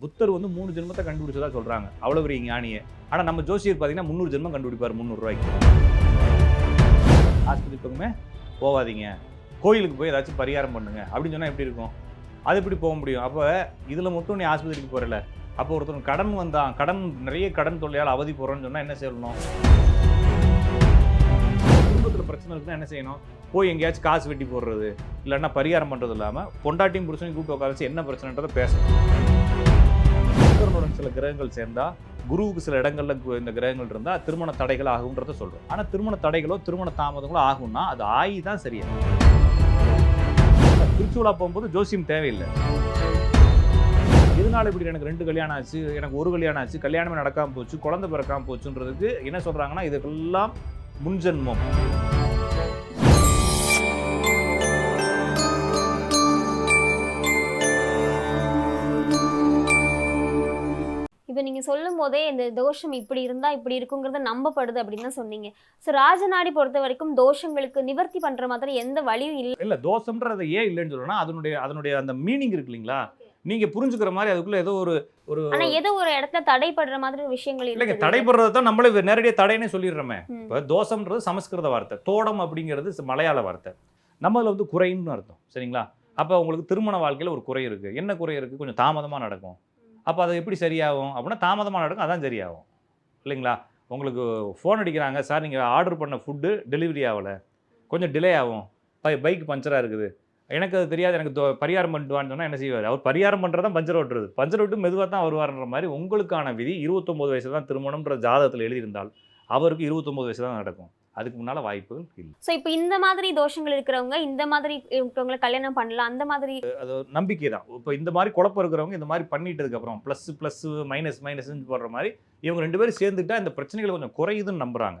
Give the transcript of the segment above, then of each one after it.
புத்தர் வந்து மூணு ஜென்மத்தை கண்டுபிடிச்சதா சொல்கிறாங்க அவ்வளோ பெரிய ஞானியை. ஆனால் நம்ம ஜோசியர் பார்த்தீங்கன்னா முந்நூறு ஜென்மம் கண்டுபிடிப்பார் முந்நூறுரூவாய்க்கு. ஆஸ்பத்திரி பக்கமே போகாதீங்க கோயிலுக்கு போய் ஏதாச்சும் பரிகாரம் பண்ணுங்க. அப்படின்னு சொன்னால் எப்படி இருக்கும்? அது எப்படி போக முடியும்? அப்போ இதில் மட்டும் நீ ஆஸ்பத்திரிக்கு போகிறல அப்போ ஒருத்தன் கடன் வந்தான். கடன் நிறைய கடன் தொல்லையால் அவதி போகிறோன்னு சொன்னால் என்ன செய்யணும்? குடும்பத்தில் பிரச்சனை இருக்குன்னா என்ன செய்யணும்? போய் எங்கேயாச்சும் காசு வெட்டி போடுறது. இல்லைன்னா பரிகாரம் பண்ணுறது இல்லாமல் பொண்டாட்டியும் புருஷனையும் கூப்பிட்டு உட்கார என்ன பிரச்சனைன்றதை பேசணும். சுக்கரனுடன் சில கிரகங்கள் சேர்ந்தா குருவுக்கு சில இடங்கள்ல இந்த கிரகங்கள் இருந்தால் திருமண தடைகள் ஆகுன்றத சொல்கிறோம் ஆனால் திருமண தடைகளோ திருமண தாமதங்களோ ஆகும்னா அது ஆகி தான் சரியா. திருச்சூலா போகும்போது ஜோசியம் தேவையில்லை. இதனால இப்படி எனக்கு ரெண்டு கல்யாணம் ஆச்சு எனக்கு ஒரு கல்யாணம் ஆச்சு கல்யாணமே நடக்காமல் போச்சு குழந்தை பிறக்காம போச்சுன்றதுக்கு என்ன சொல்கிறாங்கன்னா இதுக்கெல்லாம் முன்ஜென்மம். இப்போ நீங்க சொல்லும் போதே இந்த தோஷம் இப்படி இருந்தா இப்படி இருக்குங்கிறத நம்பப்படுது அப்படின்னு தான் சொன்னீங்க. ஸோ ராஜநாடி பொறுத்த வரைக்கும் தோஷங்களுக்கு நிவர்த்தி பண்ற மாதிரி எந்த வழியும் இல்லை. இல்ல தோஷம்ன்றது ஏன் இல்லைன்னு சொல்றேன்னா அதனுடைய அதனுடைய அந்த மீனிங் இருக்கு இல்லைங்களா? நீங்க புரிஞ்சுக்கிற மாதிரி அதுக்குள்ள ஏதோ ஒரு ஒரு ஆனா ஏதோ ஒரு இடத்துல தடைப்படுற மாதிரி விஷயங்கள் இல்லைங்க தடைப்படுறது தான் நம்மளே நேரடியாக தடைன்னு சொல்லிடுறோமே. இப்போ தோஷம்ன்றது சமஸ்கிருத வார்த்தை. தோடம் அப்படிங்கிறது மலையாள வார்த்தை. நம்மள வந்து குறைன்னு அர்த்தம். சரிங்களா? அப்போ உங்களுக்கு திருமண வாழ்க்கையில் ஒரு குறை இருக்குது என்ன குறை இருக்குது கொஞ்சம் தாமதமாக நடக்கும். அப்போ அது எப்படி சரியாகும்? அப்படின்னா தாமதமாக நடக்கும் அதான் சரியாகும். இல்லைங்களா? உங்களுக்கு ஃபோன் அடிக்கிறாங்க சார் நீங்கள் ஆர்டர் பண்ண ஃபுட்டு டெலிவரி ஆகலை. கொஞ்சம் டிலே ஆகும். பை பைக் பஞ்சராக இருக்குது. எனக்கு அது தெரியாது. எனக்கு தோ- பரிகாரம் பண்ணுவான்னு சொன்னால் என்ன செய்வார்? அவர் பரிகாரம் பண்ணுறது தான் பஞ்சர் ஓட்டுறது. பஞ்சர் விட்டு மெதுவாக தான் வருவார்ன்ற மாதிரி உங்களுக்கான விதி இருபத்தொம்போது வயசு தான் திருமணம்ன்ற ஜாதகத்தில் எழுதியிருந்தால் அவருக்கு இருபத்தொம்போது வயசு தான் நடக்கும். அதுக்கு முன்னால் வாய்ப்புகள் இல்லை. ஸோ இப்போ இந்த மாதிரி தோஷங்கள் இருக்கிறவங்க இந்த மாதிரி இருக்கிறவங்களை கல்யாணம் பண்ணலாம் அந்த மாதிரி அது ஒரு நம்பிக்கை தான். இப்போ இந்த மாதிரி குழப்பம் இருக்கிறவங்க இந்த மாதிரி பண்ணிட்டதுக்கப்புறம் ப்ளஸ் ப்ளஸ் மைனஸ் மைனஸ்ன்னு போடுற மாதிரி இவங்க ரெண்டு பேரும் சேர்ந்துட்டா இந்த பிரச்சனைகள் கொஞ்சம் குறையுதுன்னு நம்புகிறாங்க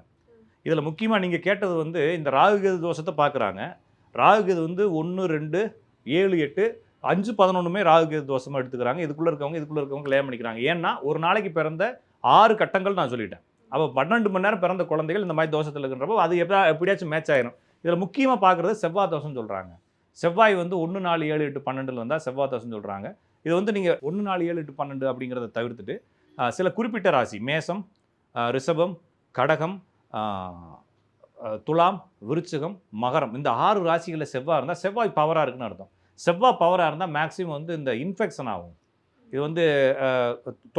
இதில் முக்கியமாக நீங்கள் கேட்டது வந்து இந்த ராகுகேது தோஷத்தை பார்க்குறாங்க ராகுகேது வந்து ஒன்று ரெண்டு ஏழு எட்டு அஞ்சு பதினொன்றுமே ராகுகேது தோஷமாக எடுத்துக்கிறாங்க. இதுக்குள்ளே இருக்கவங்க இதுக்குள்ளே இருக்கவங்க கல்யாணம் பண்ணிக்கிறாங்க. ஏன்னா ஒரு நாளைக்கு பிறந்த ஆறு கட்டங்கள் நான் சொல்லிட்டேன். அப்போ பன்னெண்டு மணி நேரம் பிறந்த குழந்தைகள் இந்த மாதிரி தோஷத்தில் இருக்கின்றப்போ அது எப்படா எப்படியாச்சும் மேட்ச் ஆயிரும். இதில் முக்கியமாக பார்க்குறது செவ்வாய் தோஷம்னு சொல்கிறாங்க செவ்வாய் வந்து ஒன்று நாலு ஏழு எட்டு பன்னெண்டில் வந்தால் செவ்வாய் தோஷம் சொல்கிறாங்க இது வந்து நீங்கள் ஒன்று நாலு ஏழு எட்டு பன்னெண்டு அப்படிங்கிறத தவிர்த்துட்டு சில குறிப்பிட்ட ராசி. மேசம் ரிஷபம் கடகம் துலாம் விருச்சிகம் மகரம். இந்த ஆறு ராசிகளில் செவ்வாய் இருந்தால் செவ்வாய் பவராக இருக்குன்னு அர்த்தம். செவ்வாய் பவராக இருந்தால் மேக்ஸிமம் வந்து இந்த இன்ஃபெக்ஷன் ஆகும். இது வந்து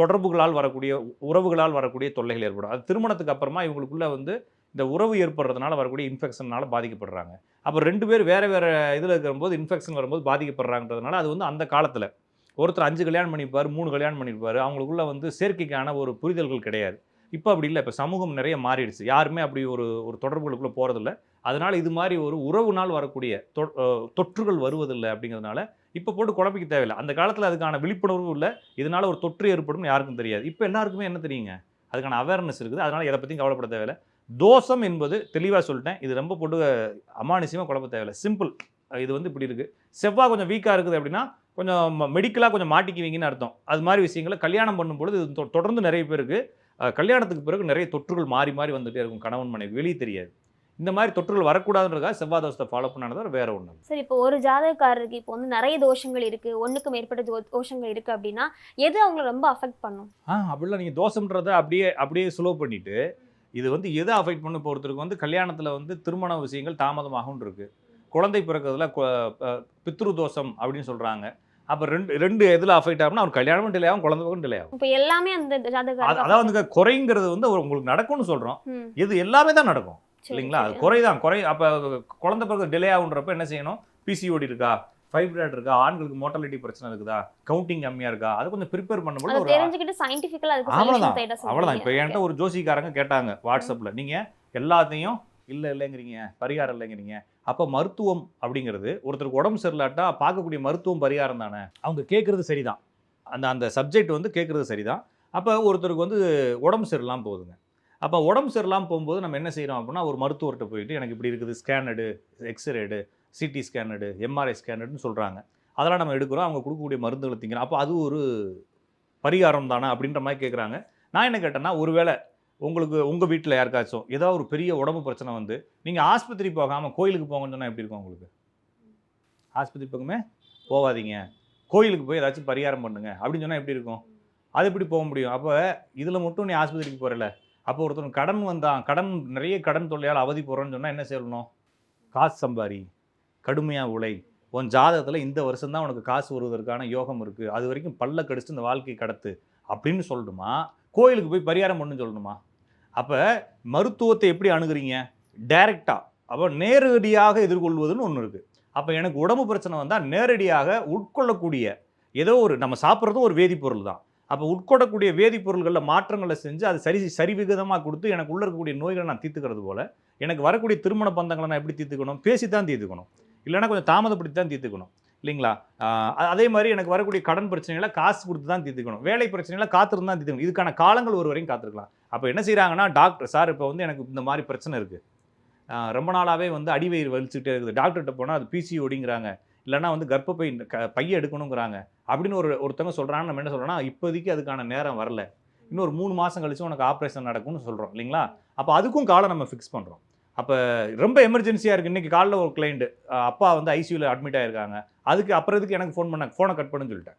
தொடர்புகளால் வரக்கூடிய உறவுகளால் வரக்கூடிய தொல்லைகள் ஏற்படும். அது திருமணத்துக்கு அப்புறமா இவங்களுக்குள்ள வந்து இந்த உறவு ஏற்படுறதுனால வரக்கூடிய இன்ஃபெக்ஷனால் பாதிக்கப்படுறாங்க. அப்போ ரெண்டு பேர் வேறு வேறு இதில் இருக்கும்போது இன்ஃபெக்ஷன் வரும்போது பாதிக்கப்படுறாங்கிறதுனால அது வந்து அந்த காலத்தில். ஒருத்தர் அஞ்சு கல்யாணம் பண்ணியிருப்பார் மூணு கல்யாணம் பண்ணியிருப்பார் அவங்களுக்குள்ள வந்து சேர்க்கைக்கான ஒரு புரிதல்கள் கிடையாது. இப்போ அப்படி இல்லை. இப்போ சமூகம் நிறைய மாறிடுச்சு. யாருமே அப்படி ஒரு ஒரு தொடர்புகளுக்குள்ளே போகிறதில்ல அதனால் இது மாதிரி ஒரு உறவுனால் வரக்கூடிய தொற்றுகள் வருவதில்லை அப்படிங்கிறதுனால இப்போ போட்டு குழப்பிக்க தேவையில்லை. அந்த காலத்தில் அதுக்கான விழிப்புணர்வும் இல்லை. இதனால் ஒரு தொற்று ஏற்படும் யாருக்கும் தெரியாது. இப்போ எல்லாருக்குமே என்ன தெரியுங்க? அதுக்கான அவேர்னஸ் இருக்குது. அதனால் எதை பற்றியும் கவலைப்பட தேவையில்லை. தோஷம் என்பது தெளிவாக சொல்லிட்டேன். இது ரொம்ப போட்டு அமானுஷியமாக குழப்ப தேவையில்லை. சிம்பிள் இது வந்து இப்படி இருக்குது செவ்வாய் கொஞ்சம் வீக்காக இருக்குது அப்படின்னா கொஞ்சம் மெடிக்கலாக கொஞ்சம் மாட்டிக்குவீங்கன்னு அர்த்தம். அது மாதிரி விஷயங்களை கல்யாணம் பண்ணும்பொழுது இது தொ- தொடர்ந்து நிறைய பேருக்கு கல்யாணத்துக்கு பிறகு நிறைய தொற்றுகள் மாறி மாறி வந்துகிட்டே இருக்கும். கணவன் மனைவி வெளியே தெரியாது. இந்த மாதிரி தொற்றுகள் வரக்கூடாதுன்றதுக்காக செவ்வாய் தோஷத்தை ஃபாலோ பண்ணானது வேற ஒன்று சரி இப்போ ஒரு ஜாதகக்காரருக்கு இப்போ வந்து நிறைய தோஷங்கள் இருக்கு ஒண்ணுக்கு மேற்பட்ட தோஷங்கள் இருக்கு அப்படின்னா எது அவங்கள ரொம்ப அஃபெக்ட் பண்ணும்? ஆ அப்படிலாம் நீங்கள் தோஷம்ன்றதை அப்படியே அப்படியே ஸ்லோ பண்ணிட்டு இது வந்து எதை அஃபெக்ட் பண்ண ஒருத்தருக்கு வந்து கல்யாணத்தில் வந்து திருமண விஷயங்கள் தாமதமாகும் இருக்கு. குழந்தை பிறக்கிறதுல பித்ரு தோஷம் அப்படின்னு சொல்கிறாங்க அப்போ ரெண்டு ரெண்டு எதில் அஃபெக்ட் ஆகும்னா அவர் கல்யாணமும் டிலே ஆகும் குழந்தை பிறகும் டிலே ஆகும். இப்போ எல்லாமே அந்த அதாவது குறைங்கிறது வந்து உங்களுக்கு நடக்கும்னு சொல்கிறோம் இது எல்லாமே தான் நடக்கும். இல்லைங்களா? அது சரி. குறை தான் குறை அப்போ குழந்தை பிறகு டிலே ஆகுன்றப்ப என்ன செய்யணும்? பிசிஓடி இருக்கா? ஃபைப்ராய்டு இருக்கா? ஆண்களுக்கு மோட்டாலிட்டி பிரச்சனை இருக்குதா? கவுண்டிங் கம்மியாக இருக்கா? அதை கொஞ்சம் ப்ரிப்பேர் பண்ணும்போது ஒரு தெரிஞ்சுக்கிட்டு சயின்டிஃபிக்கலா அதுக்கு அவ்வளவுதான். சொல்யூஷன் தேட அவ்வளோதான் இப்போ. என்கிட்ட ஒரு ஜோசிக்காரங்க கேட்டாங்க வாட்ஸ்அப்பில் நீங்கள் எல்லாத்தையும் இல்லை இல்லைங்கிறீங்க. பரிகாரம் இல்லைங்கிறீங்க. அப்போ மருத்துவம் அப்படிங்கிறது ஒருத்தருக்கு உடம்பு சரியில்லாட்டா பார்க்கக்கூடிய மருத்துவம் பரிகாரம் தானே? அவங்க கேட்குறது சரிதான். அந்த அந்த சப்ஜெக்ட் வந்து கேட்குறது சரிதான். அப்போ ஒருத்தருக்கு வந்து உடம்பு சரியில்லாமல் போகுதுங்க. அப்போ உடம்பு சரியில்லாமல் போகும்போது நம்ம என்ன செய்கிறோம் அப்படின்னா ஒரு மருத்துவர்கிட்ட போயிட்டு எனக்கு இப்படி இருக்குது ஸ்கேன் எடு எக்ஸ்ரே எடு சிடி ஸ்கேன் எடு எம்ஆர்ஐ ஸ்கேன் எடுன்னு சொல்கிறாங்க அதெல்லாம் நம்ம எடுக்கிறோம் அவங்க கொடுக்கக்கூடிய மருந்துகளை திங்கிறோம் அப்போ அது ஒரு பரிகாரம் தானே அப்படின்ற மாதிரி கேட்குறாங்க நான் என்ன கேட்டேன்னா ஒருவேளை உங்களுக்கு உங்கள் வீட்டில் யாருக்காச்சும் ஏதோ ஒரு பெரிய உடம்பு பிரச்சனை வந்து நீங்கள் ஆஸ்பத்திரி போகாமல் கோயிலுக்கு போங்கன்னு சொன்னால் எப்படி இருக்கும் உங்களுக்கு? ஆஸ்பத்திரி பக்கமே போகாதீங்க. கோயிலுக்கு போய் ஏதாச்சும் பரிகாரம் பண்ணுங்க அப்படின்னு சொன்னால் எப்படி இருக்கும்? அது எப்படி போக முடியும்? அப்போ இதில் மட்டும் நீ ஆஸ்பத்திரிக்கு போகிறல அப்போ ஒருத்தன் கடன் வந்தான். கடன் நிறைய கடன் தொல்லையால் அவதி போகிறோன்னு சொன்னால் என்ன செய்யணும்? காசு சம்பாரி. கடுமையாக உழை. உன் ஜாதகத்தில் இந்த வருஷம்தான் உனக்கு காசு வருவதற்கான யோகம் இருக்குது அது வரைக்கும் பல்ல கடிச்சு இந்த வாழ்க்கை கடத்து. அப்படின்னு சொல்லணுமா? கோயிலுக்கு போய் பரிகாரம் பண்ணுன்னு சொல்லணுமா? அப்போ மருத்துவத்தை எப்படி அணுகிறீங்க? டைரெக்டாக அப்போ நேரடியாக எதிர்கொள்வதுன்னு ஒன்று இருக்குது அப்போ எனக்கு உடம்பு பிரச்சனை வந்தால் நேரடியாக உட்கொள்ளக்கூடிய ஏதோ ஒரு நம்ம சாப்பிட்றதும் ஒரு வேதிப்பொருள் தான். அப்போ உட்கொள்ளக்கூடிய வேதிப்பொருள்களில் மாற்றங்களை செஞ்சு அது சரி சரிவிகிதமாக கொடுத்து எனக்கு உள்ள இருக்கக்கூடிய நோய்களை நான் தீர்த்துக்கிறது போல் எனக்கு வரக்கூடிய திருமண பந்தங்களை நான் எப்படி தீர்த்துக்கணும்? பேசி தான் தீர்த்துக்கணும். இல்லைன்னா கொஞ்சம் தாமதப்படுத்தி தான் தீர்த்துக்கணும். இல்லைங்களா? அதே மாதிரி எனக்கு வரக்கூடிய கடன் பிரச்சனைகளை காசு கொடுத்து தான் தீர்த்துக்கணும். வேலை பிரச்சனைகளை காத்திருந்து தான் தீர்த்துக்கணும். இதுக்கான காலங்கள் ஒரு வரையும் காத்திருக்கலாம். அப்போ என்ன செய்கிறாங்கன்னா டாக்டர் சார் இப்போ வந்து எனக்கு இந்த மாதிரி பிரச்சனை இருக்குது ரொம்ப நாளாகவே வந்து அடிவயிறு வலிச்சுட்டே இருக்குது. டாக்டர்கிட்ட போனால் அது பிசிஓடிங்கிறாங்க இல்லைன்னா வந்து கர்ப்பப்பை க பைய எடுக்கணுங்கிறாங்க. அப்படின்னு ஒரு ஒருத்தவங்க சொல்கிறாங்க நம்ம என்ன சொல்கிறோம்னா இப்போதைக்கு அதுக்கான நேரம் வரல. இன்னொரு மூணு மாதம் கழிச்சு உனக்கு ஆப்ரேஷன் நடக்கும்னு சொல்கிறோம் இல்லைங்களா? அப்போ அதுக்கும் காலை நம்ம ஃபிக்ஸ் பண்ணுறோம் அப்போ ரொம்ப எமர்ஜென்சியாக இருக்குது இன்றைக்கி காலைல ஒரு கிளைண்ட்டு அப்பா வந்து ஐசியூவில் அட்மிட் ஆகிருக்காங்க அதுக்கு அப்புறத்துக்கு எனக்கு ஃபோன் பண்ண ஃபோனை கட் பண்ணுன்னு சொல்லிட்டேன்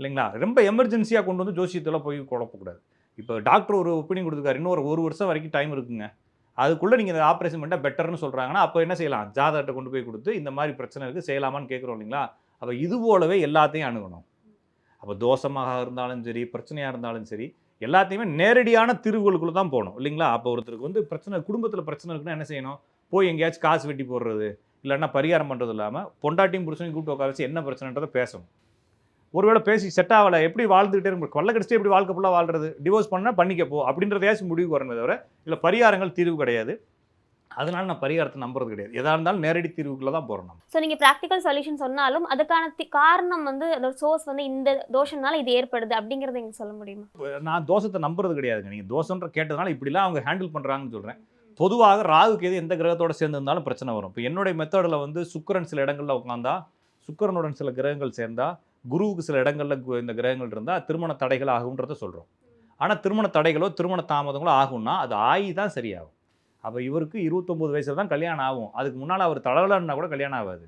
இல்லைங்களா? ரொம்ப எமர்ஜென்சியாக கொண்டு வந்து ஜோசியத்தில் போய் குழப்பக்கூடாது. இப்போ டாக்டர் ஒரு ஒப்பீனியன் கொடுத்துருக்காரு. இன்னும் ஒரு ஒரு வருஷம் வரைக்கும் டைம் இருக்குங்க. அதுக்குள்ளே நீங்கள் இந்த ஆப்ரேஷன் பண்ணால் பெட்டர்னு சொல்கிறாங்கன்னா அப்போ என்ன செய்யலாம்? ஜாதகத்தை கொண்டு போய் கொடுத்து இந்த மாதிரி பிரச்சனை இருக்குது செய்யலாமான்னு கேட்குறோம் இல்லைங்களா? அப்போ இது போலவே எல்லாத்தையும் அணுகணும். அப்போ தோஷமாக இருந்தாலும் சரி பிரச்சனையாக இருந்தாலும் சரி எல்லாத்தையுமே நேரடியான தீர்வுகளுக்குள்ள தான் போகணும் இல்லைங்களா? அப்போ ஒருத்தருக்கு வந்து பிரச்சனை குடும்பத்தில் பிரச்சனை இருக்குன்னா என்ன செய்யணும்? போய் எங்கேயாச்சும் காசு வெட்டி போடுறது இல்லைன்னா பரிகாரம் பண்ணுறது இல்லாமல் பொண்டாட்டியும் புருஷனையும் கூப்பிட்டு உட்கார வச்சு என்ன பிரச்சனைன்றதை பேசணும். ஒருவேளை பேசி செட் ஆகலை எப்படி வாழ்ந்துகிட்டே இருக்கும் கொள்ள கடிச்சிட்டு எப்படி வாழ்க்கை ஃபுல்லாக வாழ்றது? டிவோர்ஸ் பண்ணால் பண்ணிக்க போ அப்படின்றதையாச்சும் முடிவு வரணுமே தவிர இல்லை பரிகாரங்கள் தீர்வு கிடையாது. அதனால நான் பரிகாரத்தை நம்புறது கிடையாது. எதா இருந்தாலும் நேரடி தீர்வுக்குள்ள தான் போகிறோம் நம்ம. ஸோ நீங்கள் ப்ராக்டிக்கல் சொல்யூஷன் சொன்னாலும் அதுக்கான காரணம் வந்து அதோட சோர்ஸ் வந்து இந்த தோஷம்னால இது ஏற்படுது அப்படிங்கறத எங்களுக்கு சொல்ல முடியுமா? நான் தோஷத்தை நம்புறது கிடையாதுங்க. நீங்கள் தோஷன்ற கேட்டதுனால இப்படிலாம் அவங்க ஹேண்டில் பண்ணுறாங்கன்னு சொல்கிறேன் பொதுவாக ராகுக்கு எது எந்த கிரகத்தோட சேர்ந்து இருந்தாலும் பிரச்சனை வரும். இப்போ என்னுடைய மெத்தடில் வந்து சுக்கிரன் சில இடங்களில் உட்காந்தா சுக்கிரனுடன் சில கிரகங்கள் சேர்ந்தா குருவுக்கு சில இடங்களில் இந்த கிரகங்கள் இருந்தால் திருமண தடைகள் ஆகுன்றத சொல்கிறோம் ஆனால் திருமண தடைகளோ திருமண தாமதங்களோ ஆகும்னா அது ஆகி தான் சரியாகும். அப்போ இவருக்கு இருபத்தொம்போது வயசில் தான் கல்யாணம் ஆகும். அதுக்கு முன்னால் அவர் தளவலன்னா கூட கல்யாணம் ஆகாது.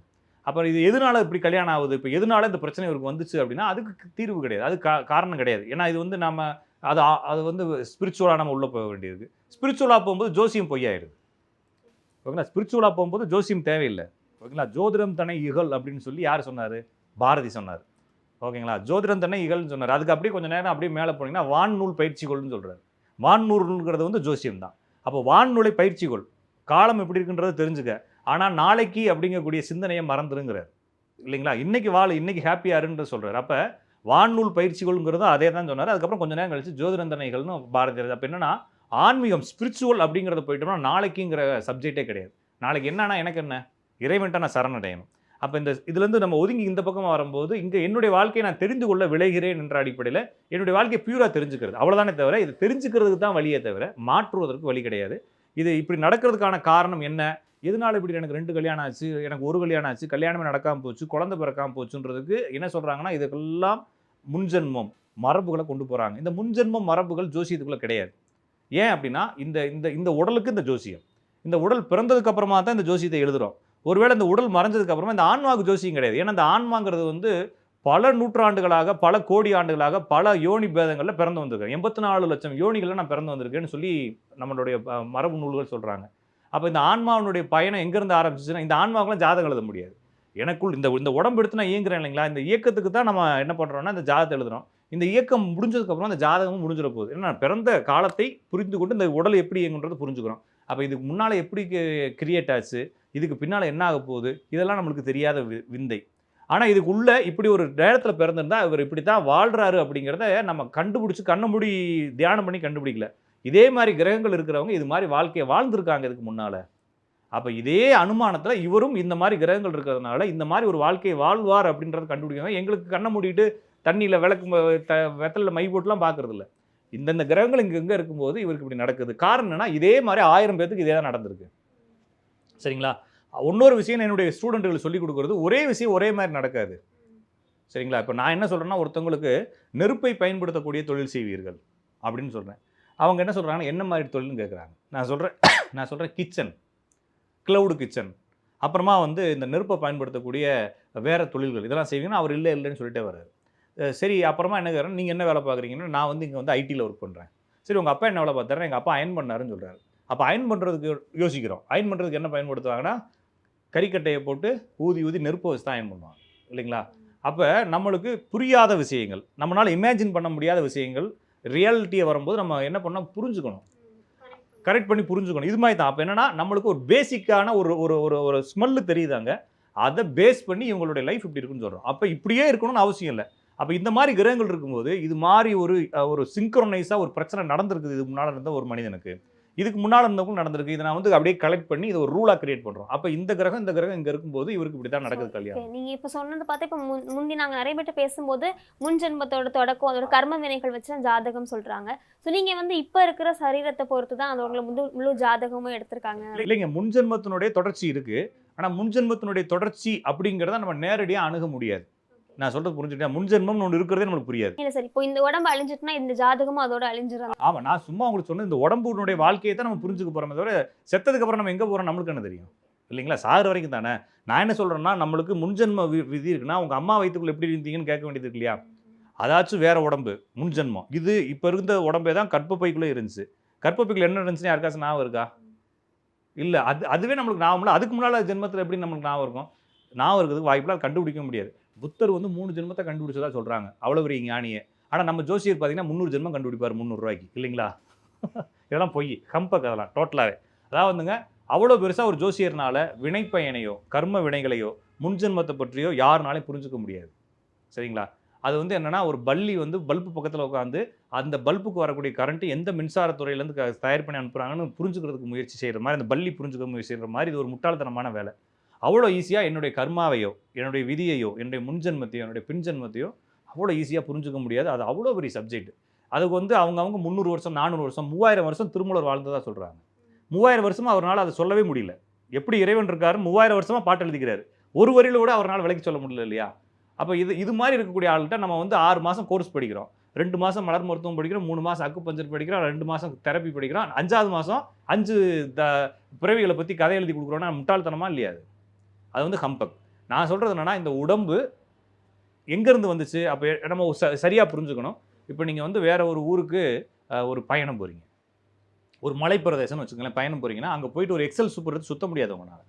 அப்போ இது எதனால இப்படி கல்யாணம் ஆகுது? இப்போ எதனால இந்த பிரச்சனை இவருக்கு வந்துச்சு அப்படின்னா அதுக்கு தீர்வு கிடையாது. அது கா காரணம் கிடையாது. ஏன்னா இது வந்து நம்ம அது அது வந்து ஸ்பிரிச்சுவலாக நம்ம உள்ளே போக வேண்டியது. ஸ்பிரிச்சுவலாக போகும்போது ஜோசியம் பொய்யாயிருது ஓகேங்களா? ஸ்பிரிச்சுவலாக போகும்போது ஜோசியம் தேவையில்லை. ஓகேங்களா? ஜோதிடம் தனை இகல் அப்படின்னு சொல்லி யார் சொன்னார்? பாரதி சொன்னார். ஓகேங்களா? ஜோதிடம் தானே இகழ்னு சொன்னார். அதுக்கு அப்படியே கொஞ்சம் நேரம் அப்படியே மேலே போனீங்கன்னா வான் பயிற்சிகள்னு சொல்கிறார் வான் நூல்ங்கிறது வந்து ஜோசியம் தான். அப்போ வான் நூலை பயிற்சிகொள். காலம் எப்படி இருக்குன்றதை தெரிஞ்சுக்க. ஆனால் நாளைக்கு அப்படிங்கக்கூடிய சிந்தனையை மறந்துருங்கிறார். இல்லைங்களா? இன்றைக்கி வாழ் இன்னைக்கு ஹாப்பியாருன்ற சொல்கிறார் அப்போ வான்னூல் பயிற்சிகள்ங்கிறதும் அதே தான் சொன்னார். அதுக்கப்புறம் கொஞ்ச நேரம் கழிச்சு ஜோதிடந்தனைகள்னு பாரதியார் அப்போ என்னென்னா ஆன்மீகம் ஸ்பிரிச்சுவல் அப்படிங்கிறத போயிட்டோம்னா நாளைக்குங்கிற சப்ஜெக்டே கிடையாது. நாளைக்கு என்னன்னா எனக்கு என்ன? இறைவன்ட்ட நான் சரணடையணும் அப்போ இந்த இதுலேருந்து நம்ம ஒதுங்கி இந்த பக்கமாக வரும்போது இங்கே என்னுடைய வாழ்க்கையை நான் தெரிந்து கொள்ள விளைகிறேன் என்ற அடிப்படையில் என்னுடைய வாழ்க்கையை பியூராக தெரிஞ்சுக்கிறது. அவ்வளோதானே தவிர இது தெரிஞ்சுக்கிறதுக்கு தான் வழியே தவிர மாற்றுவதற்கு வழி கிடையாது. இது இப்படி நடக்கிறதுக்கான காரணம் என்ன? எதனால இப்படி எனக்கு ரெண்டு கல்யாணம் ஆச்சு? எனக்கு ஒரு கல்யாணம் ஆச்சு. கல்யாணமே நடக்காமல் போச்சு. குழந்தை பிறக்காமல் போச்சுன்றதுக்கு என்ன சொல்கிறாங்கன்னா இதுக்கெல்லாம் முன்ஜென்மம் மரபுகளை கொண்டு போகிறாங்க இந்த முன்ஜென்மம் மரபுகள் ஜோசியத்துக்குள்ளே கிடையாது. ஏன் அப்படின்னா இந்த இந்த இந்த உடலுக்கு இந்த ஜோசியம். இந்த உடல் பிறந்ததுக்கு அப்புறமா தான் இந்த ஜோசியத்தை எழுதுகிறோம் ஒருவேளை இந்த உடல் மறைஞ்சதுக்கு அப்புறமா இந்த ஆன்மாவுக்கு ஜோசியம் கிடையாது. ஏன்னா இந்த ஆன்மாங்கிறது வந்து பல நூற்றாண்டுகளாக பல கோடி ஆண்டுகளாக பல யோனி பேதங்களில் பிறந்து வந்திருக்கேன் எண்பத்தி நாலு லட்சம் யோனிகளில் நான் பிறந்து வந்திருக்கேன்னு சொல்லி நம்மளுடைய மரபு நூல்கள் சொல்கிறாங்க அப்போ இந்த ஆன்மாவினுடைய பயணம் எங்கேருந்து ஆரம்பிச்சுன்னா இந்த ஆன்மாவுக்குலாம் ஜாதகம் எழுத முடியாது. எனக்குள் இந்த இந்த உடம்பு எடுத்து நான் இயங்குறேன் இல்லைங்களா? இந்த இயக்கத்துக்கு தான் நம்ம என்ன பண்ணுறோம்னா இந்த ஜாதகத்தை எழுதுறோம். இந்த இயக்கம் முடிஞ்சதுக்கப்புறம் அந்த ஜாதகமும் முடிஞ்சிட போகுது. ஏன்னா பிறந்த காலத்தை புரிந்து கொண்டு இந்த உடல் எப்படி இயங்குன்றது புரிஞ்சுக்கிறோம். அப்போ இதுக்கு முன்னால் எப்படி கிரியேட் ஆச்சு? இதுக்கு பின்னால் என்ன ஆக போகுது? இதெல்லாம் நம்மளுக்கு தெரியாத வி- விந்தை. ஆனால் இதுக்குள்ளே இப்படி ஒரு நேரத்தில் பிறந்திருந்தா இவர் இப்படி தான் வாழ்கிறாரு அப்படிங்கிறத நம்ம கண்டுபிடிச்சி கண்ணை மூடி தியானம் பண்ணி கண்டுபிடிக்கல. இதே மாதிரி கிரகங்கள் இருக்கிறவங்க இது மாதிரி வாழ்க்கையை வாழ்ந்துருக்காங்க இதுக்கு முன்னால். அப்போ இதே அனுமானத்தில் இவரும் இந்த மாதிரி கிரகங்கள் இருக்கிறதுனால இந்த மாதிரி ஒரு வாழ்க்கையை வாழ்வார் அப்படின்றத கண்டுபிடிக்காங்க எங்களுக்கு கண்ணை மூடிட்டு தண்ணியில் விளக்கு த வெத்தலில் மை போட்டுலாம் பார்க்குறதில்ல இந்தந்த கிரகங்கள் இங்கே இங்கே இருக்கும்போது இவருக்கு இப்படி நடக்குது. காரணம் என்னன்னா இதே மாதிரி ஆயிரம் பேர்த்துக்கு இதே தான் நடந்திருக்கு. சரிங்களா? இன்னொரு விஷயம் என்னுடைய ஸ்டூடெண்ட்டுகள் சொல்லிக் கொடுக்குறது ஒரே விஷயம் ஒரே மாதிரி நடக்காது. சரிங்களா? இப்போ நான் என்ன சொல்கிறேன்னா ஒருத்தவங்களுக்கு நெருப்பை பயன்படுத்தக்கூடிய தொழில் செய்வீர்கள் அப்படின்னு சொல்கிறேன் அவங்க என்ன சொல்கிறாங்கன்னா என்ன மாதிரி தொழில்னு கேட்குறாங்க நான் சொல்கிறேன் நான் சொல்கிறேன் கிச்சன் க்ளவுடு கிச்சன் அப்புறமா வந்து இந்த நெருப்பை பயன்படுத்தக்கூடிய வேறு தொழில்கள். இதெல்லாம் செய்வீங்கன்னா அவர் இல்லை இல்லைன்னு சொல்லிட்டே வர்றாரு. சரி அப்புறமா என்ன கேட்குறேன் நீங்கள் என்ன வேலை பார்க்குறீங்கன்னா நான் வந்து இங்கே வந்து ஐடியில் ஒர்க் பண்ணுறேன் சரி உங்கள் அப்பா என்ன வேலை பார்த்தாரு எங்கள் அப்பா அயன் பண்ணாருன்னு சொல்கிறாரு அப்போ அயன் பண்ணுறதுக்கு யோசிக்கிறோம். அயன் பண்ணுறதுக்கு என்ன பயன்படுத்துவாங்கன்னா கறிக்கட்டையை போட்டு ஊதி ஊதி நெருப்பு வச்சு தான் அயன் பண்ணுவாங்க. இல்லைங்களா? அப்போ நம்மளுக்கு புரியாத விஷயங்கள் நம்மளால் இமேஜின் பண்ண முடியாத விஷயங்கள் ரியாலிட்டியை வரும்போது நம்ம என்ன பண்ணால் புரிஞ்சுக்கணும். கரெக்ட் பண்ணி புரிஞ்சுக்கணும். இது மாதிரி தான். அப்போ என்னென்னா நம்மளுக்கு ஒரு பேசிக்கான ஒரு ஒரு ஒரு ஒரு ஸ்மெல்லு தெரியுதாங்க? அதை பேஸ் பண்ணி இவங்களுடைய லைஃப் இப்படி இருக்குன்னு சொல்கிறோம் அப்போ இப்படியே இருக்கணும்னு அவசியம் இல்லை. அப்போ இந்த மாதிரி கிரகங்கள் இருக்கும்போது இது மாதிரி ஒரு ஒரு சிங்க்ரோனைஸாக ஒரு பிரச்சனை நடந்திருக்குது. இதுக்கு முன்னால் இருந்த ஒரு மனிதனுக்கு. இதுக்கு முன்னால் இருந்தவங்களும் நடந்திருக்கு. இதை நான் வந்து அப்படியே கலெக்ட் பண்ணி இதை ஒரு ரூலாக கிரியேட் பண்ணுறோம் அப்போ இந்த கிரகம் இந்த கிரகம் இங்கே இருக்கும்போது இவருக்கு இப்படி தான் நடக்குது கல்யாணம். Okay, நீங்க இப்ப சொன்னது பார்த்தா இப்ப முந்தி நாங்க நிறைய பேர்ட்ட பேசும்போது முன் ஜென்மத்தோட தொடக்கம் அதோட கர்ம வினைகள் வச்சு தான் ஜாதகம் சொல்றாங்க. சோ நீங்க வந்து இப்ப இருக்கிற சரீரத்தை பொறுத்து தான் அதோட முழு முழு ஜாதகமும் எடுத்திருக்காங்க. இல்லைங்க. முன்ஜென்மத்தினுடைய தொடர்ச்சி இருக்கு. ஆனால் முன்ஜென்மத்தினுடைய தொடர்ச்சி அப்படிங்கிறத நம்ம நேரடியாக அணுக முடியாது. நான் சொல்றது புரிஞ்சுட்டேன் முன்ஜென்மம்னு ஒன்று இருக்கிறதே நமக்கு புரியாது. இல்ல சார் இப்போ இந்த உடம்பு அழிஞ்சிட்டுனா இந்த ஜாதகமும் அதோட அழிஞ்சிடும் ஆமா நான் சும்மா உங்களுக்கு சொன்ன இந்த உடம்புனுடைய வாழ்க்கையை தான் நம்ம புரிஞ்சுக்க போறோமே தவிர செத்ததுக்கு அப்புறம் நம்ம எங்க போறோம் நம்மளுக்கு என்ன தெரியும்? இல்லைங்களா? சாகுற வரைக்கும் தானே? நான் என்ன சொல்றேன்னா நம்மளுக்கு முன்ஜென்ம வி- விதி இருக்குன்னா உங்க அம்மா வயிற்றுக்குள்ள எப்படி இருந்தீங்கன்னு கேட்க வேண்டியது இருக்கு இல்லையா? அதாச்சும் வேற உடம்பு முன்ஜென்மம். இது இப்போ இருந்த உடம்பே தான் கற்பப்பைக்குள்ளே இருந்துச்சு. கற்பப்பைக்குள்ள என்ன இருந்துச்சுன்னு யாருக்காச்சும் ஞாபகம் இருக்கா? இல்லை அது அதுவே நம்மளுக்கு ஞாபகம் இல்லை. அதுக்கு முன்னால் ஜென்மத்தில் எப்படி நம்மளுக்கு ஞாபகம் இருக்கும்? ஞாபகம் இருக்கிறதுக்கு வாய்ப்பில் கண்டுபிடிக்க முடியாது. புத்தர் வந்து மூணு ஜென்மத்தை கண்டுபிடிச்சதா சொல்கிறாங்க அவ்வளோ பெரிய ஞானியை. ஆனால் நம்ம ஜோசியர் பார்த்தீங்கன்னா முந்நூறு ஜென்மம் கண்டுபிடிப்பார் முந்நூறுரூவாய்க்கு இல்லைங்களா? இதெல்லாம் பொய். கம்பக் அதெல்லாம் டோட்டலாகவே அதாவது வந்துங்க அவ்வளோ பெருசாக ஒரு ஜோசியர்னால வினைப்பயனையோ கர்ம வினைகளையோ முன்ஜென்மத்தை பற்றியோ யாருனாலையும் புரிஞ்சுக்க முடியாது. சரிங்களா? அது வந்து என்னென்னா ஒரு பள்ளி வந்து பல்பு பக்கத்தில் உட்காந்து அந்த பல்புக்கு வரக்கூடிய கரண்ட் எந்த மின்சாரத்துறையிலேருந்து தயார் பண்ணி அனுப்புகிறாங்கன்னு புரிஞ்சுக்கிறதுக்கு முயற்சி செய்கிற மாதிரி அந்த பள்ளி புரிஞ்சுக்க முயற்சி செய்கிற மாதிரி இது ஒரு முட்டாள்தனமான வேலை. அவ்வளோ ஈஸியாக என்னுடைய கர்மாவையோ என்னுடைய விதியையோ என்னுடைய முன்ஜென்மத்தையோ என்னுடைய பின்ஜென்மத்தையோ அவ்வளோ ஈஸியாக புரிஞ்சுக்க முடியாது. அது அவ்வளோ பெரிய சப்ஜெக்ட் அதுக்கு வந்து அவங்க அவங்க முந்நூறு வருஷம் நானூறு வருஷம் மூவாயிரம் வருஷம் திருமூலர் வாழ்ந்ததாக சொல்கிறாங்க மூவாயிரம் வருஷமாக அவரால் அதை சொல்லவே முடியல. எப்படி இறைவன் இருக்காரு? மூவாயிரம் வருஷமாக பாட்டு எழுதிக்கிறாரு. ஒரு வரியில கூட அவரால் விலைக்கு சொல்ல முடியல இல்லையா? அப்போ இது இது மாதிரி இருக்கக்கூடிய ஆள்கிட்ட நம்ம வந்து ஆறு மாதம் கோர்ஸ் படிக்கிறோம். ரெண்டு மாதம் மலர் மருத்துவம் படிக்கிறோம் மூணு மாதம் அக்கு பஞ்சர் படிக்கிறோம் ரெண்டு மாதம் தெரப்பி படிக்கிறோம் அஞ்சாவது மாதம் அஞ்சு த பிறவிகளை பற்றி கதை எழுதி கொடுக்குறோன்னா முட்டாள்தனமாக இல்லையாது அது வந்து ஹம்பக் நான் சொல்கிறது என்னென்னா இந்த உடம்பு எங்கேருந்து வந்துச்சு? அப்போ நம்ம ச சரியாக புரிஞ்சுக்கணும். இப்போ நீங்கள் வந்து வேறு ஒரு ஊருக்கு ஒரு பயணம் போகிறீங்க ஒரு மலைப்பிரதேசம்னு வச்சுக்கோங்களேன் பயணம் போகிறீங்கன்னா அங்கே போயிட்டு ஒரு எக்ஸல் சூப்பர் எடுத்து சுத்த முடியாது உங்களால்.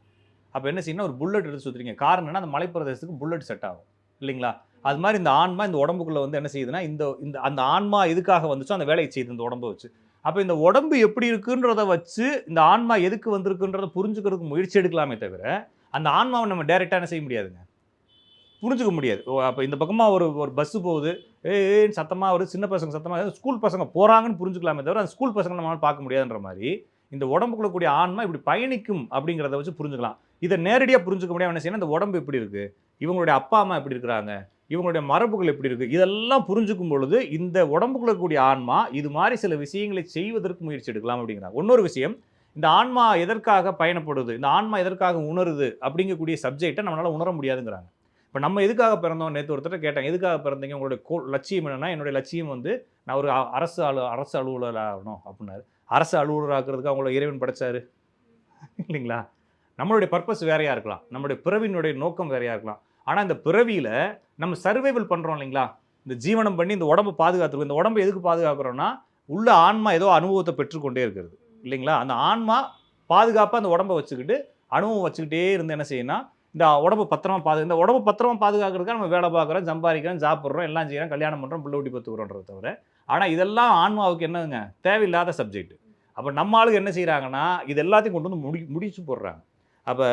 அப்போ என்ன செய்யணும் ஒரு புல்லட் எடுத்து சுற்றுறீங்க காரணம் என்ன அந்த மலைப்பிரதேசத்துக்கு புல்லட் செட் ஆகும். இல்லைங்களா? அது மாதிரி இந்த ஆன்மா இந்த உடம்புக்குள்ளே வந்து என்ன செய்யுதுன்னா இந்த இந்த அந்த ஆன்மா எதுக்காக வந்துச்சோ அந்த வேலையை செய்யுது இந்த உடம்பை வச்சு. அப்போ இந்த உடம்பு எப்படி இருக்குன்றத வச்சு இந்த ஆன்மா எதுக்கு வந்திருக்குன்றத புரிஞ்சுக்கிறதுக்கு முயற்சி எடுக்கலாமே தவிர அந்த ஆன்மாவை நம்ம டேரெக்டாக என்ன செய்ய முடியாதுங்க? புரிஞ்சுக்க முடியாது. ஓ அப்போ இந்த பக்கமாக ஒரு ஒரு பஸ்ஸு போகுது. ஏ ஏன்னு சத்தமாக ஒரு சின்ன பசங்க சத்தமாக ஸ்கூல் பசங்க போகிறாங்கன்னு புரிஞ்சுக்கலாமே தவிர அந்த ஸ்கூல் பசங்க நம்மளால் பார்க்க முடியாதுன்ற மாதிரி இந்த உடம்புக்குள்ள கூடிய ஆன்மா இப்படி பயணிக்கும் அப்படிங்கிறத வச்சு புரிஞ்சுக்கலாம். இதை நேரடியாக புரிஞ்சுக்க முடியாது என்ன செய்யணும்? இந்த உடம்பு எப்படி இருக்குது இவங்களுடைய அப்பா அம்மா எப்படி இருக்கிறாங்க? இவங்களுடைய மரபுகள் எப்படி இருக்குது இதெல்லாம் புரிஞ்சுக்கும் பொழுது இந்த உடம்புக்குள்ள கூடிய ஆன்மா இது மாதிரி சில விஷயங்களை செய்வதற்கு முயற்சி எடுக்கலாம் அப்படிங்கிறாங்க. இன்னொரு விஷயம் இந்த ஆன்மா எதற்காக பயணப்படுது? இந்த ஆன்மா எதற்காக உணருது? அப்படிங்கக்கூடிய சப்ஜெக்டை நம்மளால் உணர முடியாதுங்கிறாங்க. இப்போ நம்ம எதுக்காக பிறந்தோம்? நேற்று ஒருத்தர் கேட்டேன். எதுக்காக பிறந்தீங்க? உங்களுடைய கோ லட்சியம் என்னன்னா என்னுடைய லட்சியம் வந்து நான் ஒரு அ- அரசு அலு அரசு அலுவலர் ஆகணும் அப்படின்னாரு. அரசு அலுவலர் ஆக்குறதுக்கு அவங்கள இறைவன் படைச்சாரு. இல்லைங்களா? நம்மளுடைய பர்பஸ் வேறையாக இருக்கலாம். நம்மளுடைய பிறவியினுடைய நோக்கம் வேறையாக இருக்கலாம். ஆனால் இந்த பிறவியில் நம்ம சர்வைவல் பண்ணுறோம் இல்லைங்களா? இந்த ஜீவனம் பண்ணி இந்த உடம்பை பாதுகாத்துருக்கோம் இந்த உடம்பை எதுக்கு பாதுகாக்கிறோம்னா உள்ள ஆன்மா ஏதோ அனுபவத்தை பெற்றுக்கொண்டே இருக்கிறது. இல்லைங்களா? அந்த ஆன்மா பாதுகாப்பாக அந்த உடம்பை வச்சுக்கிட்டு அனுபவம் வச்சுக்கிட்டே இருந்து என்ன செய்யணும்னா இந்த உடம்பு பத்திரமா பாது இந்த உடம்பு பத்திரமா பாதுகாக்கிறதுக்காக நம்ம வேலை பார்க்குறோம் சம்பாதிக்கிறோம் சாப்பிட்றோம் எல்லாம் செய்கிறோம் கல்யாணம் பண்ணுறோம் பிள்ளை ஊட்டி பத்துக்கிறோன்றத தவிர. ஆனால் இதெல்லாம் ஆன்மாவுக்கு என்னதுங்க? தேவையில்லாத சப்ஜெக்ட் அப்போ நம்ம ஆளுங்க என்ன செய்கிறாங்கன்னா இது எல்லாத்தையும் கொண்டு வந்து முடி முடிச்சு போடுறாங்க. அப்போ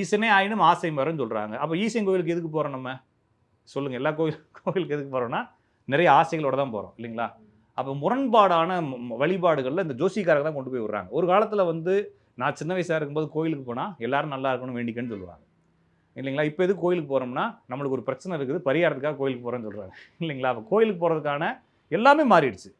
ஈசனே ஆயினும் ஆசை மரம்னு சொல்கிறாங்க அப்போ ஈசன் கோவிலுக்கு எதுக்கு போகிறோம் நம்ம? சொல்லுங்கள் எல்லா கோவில் கோவிலுக்கு எதுக்கு போகிறோம்னா நிறைய ஆசைகளோட தான் போகிறோம் இல்லைங்களா? அப்போ முரண்பாடான வழிபாடுகளில் இந்த ஜோசிக்காரங்க தான் கொண்டு போய் விடுறாங்க. ஒரு காலத்தில் வந்து நான் சின்ன வயசாக இருக்கும்போது கோயிலுக்கு போனால் எல்லாரும் நல்லா இருக்கணும் வேண்டிக்கன்னு சொல்லுவாங்க. இல்லைங்களா? இப்போ எது கோயிலுக்கு போகிறோம்னா நம்மளுக்கு ஒரு பிரச்சனை இருக்குது பரிகாரத்துக்காக கோயிலுக்கு போகிறேன்னு சொல்கிறாங்க இல்லைங்களா? அப்போ கோயிலுக்கு போகிறதுக்கான எல்லாமே மாறிடுச்சு.